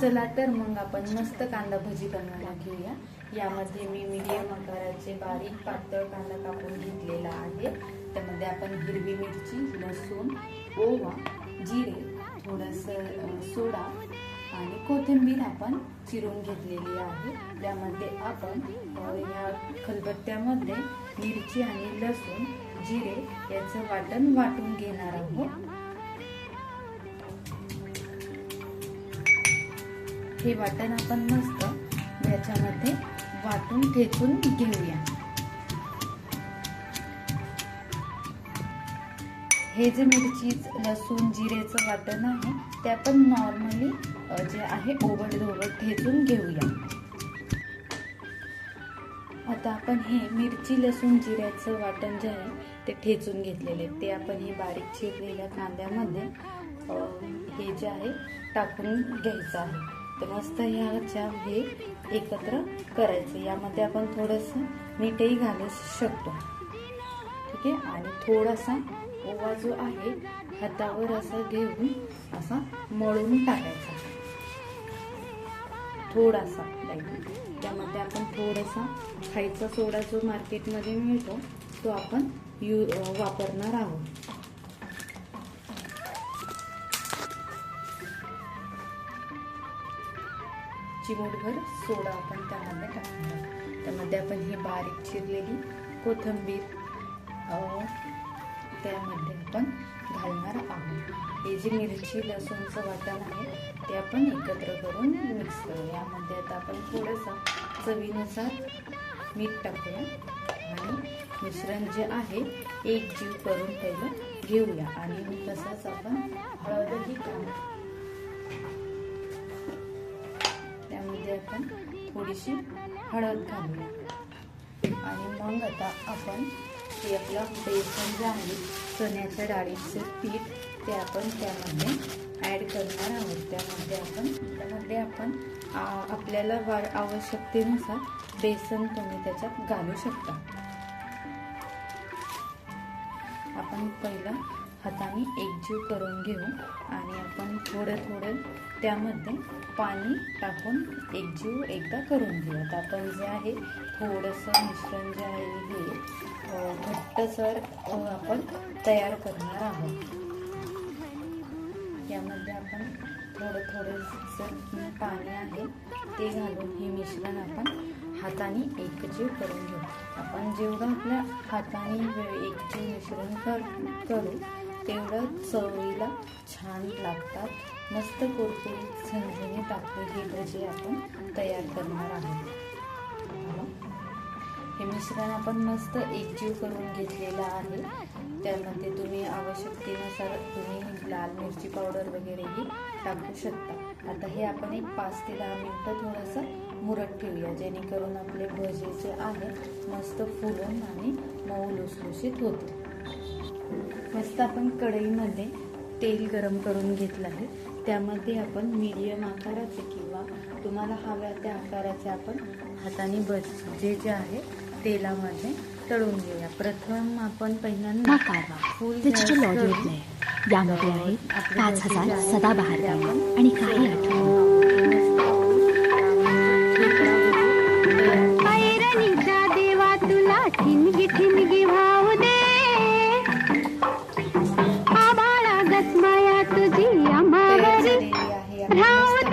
चला तर मग आपण मस्त कांदा भजी बनवायला घेऊया. यामध्ये मी मीडियम आकाराचे बारीक पातळ कांदा कापून घेतलेला आहे. त्यामध्ये आपण हिरवी मिरची लसूण ओवा जिरे थोडंसं सोडा आणि कोथिंबीर आपण चिरून घेतलेली आहे. त्यामध्ये आपण या खलबत्त्यामध्ये मिरची आणि लसूण जिरे याचं वाटण वाटून घेणार आहोत. हे वाटण आपण मस्त याच्यामध्ये वाटून ठेचून घेऊया. हे जे मिरची लसूण जिरेचं वाटण आहे ते आपण नॉर्मली जे आहे ओबड धोबड ठेचून घेऊया. आता आपण हे मिरची लसूण जिऱ्याचं वाटण जे आहे ते ठेचून घेतलेले. ते आपण हे बारीक चिरलेल्या कांद्यामध्ये हे जे आहे टाकून घ्यायचं आहे. तर मस्त ह्याच्या हे एकत्र करायचं. यामध्ये आपण थोडंसं मीठही घालू शकतो. ठीक आहे? आणि थोडासा ओवा जो आहे हातावर असं घेऊन असा मळून टाकायचा. थोडासा त्यामध्ये आपण थोडासा खायचा सोडा जो मार्केटमध्ये मिळतो तो आपण यू वापरणार आहोत. चिमूटभर सोडा आपण त्यामध्ये टाकणार त्यामध्ये आपण ही बारीक चिरलेली कोथिंबीर त्यामध्ये आपण घालणार आहोत. हे जे मिरची लसूणचं वाटण आहे ते आपण एकत्र करून मिक्स करू. यामध्ये आता आपण थोडंसं चवीनुसार मीठ टाकूया आणि मिश्रण जे आहे एक जीव करून पहिलं घेऊया. आणि तसंच आपण हळदही करू आपण थोडीशी हळद घालूया. आणि मग आता आपण ते आपलं बेसन जे आहे चण्याच्या डाळीचं पीठ ते आपण त्यामध्ये ॲड करणार आहोत. त्यामध्ये आपण त्यामध्ये आपण आपल्याला वा आवश्यकतेनुसार बेसन तुम्ही त्याच्यात घालू शकता. आपण पहिलं हाताने एकजीव करून घेऊ आणि आपण थोडं थोडं त्यामध्ये पाणी टाकून एकजीव एकदा करून घेऊ. आता आपण जे आहे थोडंसं मिश्रण जे आहे हे घट्टसर आपण तयार करणार आहोत. यामध्ये आपण थोडं थोडंसं पाणी आहे ते घालून हे मिश्रण आपण हाताने एकजीव करून घेऊ. आपण जेवढं आपल्या हाताने एकजीव मिश्रण कर करू तेवढं चवीला छान लागतात. मस्त कुरकुरीत झणझणी आपले हे भजे आपण तयार करणार आहोत. हे मिश्रण आपण मस्त एकजीव करून घेतलेलं आहे. त्यामध्ये तुम्ही आवश्यकतेनुसार तुम्ही लाल मिरची पावडर वगैरेही टाकू शकता. आता हे आपण एक पाच ते दहा मिनटं थोडंसं मुरत ठेवूया. जेणेकरून आपले भजे जे आहेत मस्त फुलून आणि मऊ लुसलुशीत होते मस्त आपण कढईमध्ये तेल गरम करून घेतलं आहे. त्यामध्ये आपण मीडियम आकाराचे किंवा तुम्हाला हव्या त्या आकाराचे आपण हाताने भजे जे आहे तेलामध्ये तळून घेऊया. प्रथम आपण पहिल्यांदा हा कारवा फुल यामध्ये आपले पाच हजार सदाबहार आणि काही आठवणी. ऐरणीच्या देवा तुला ठिणगी ठिणगी भाऊ दे And how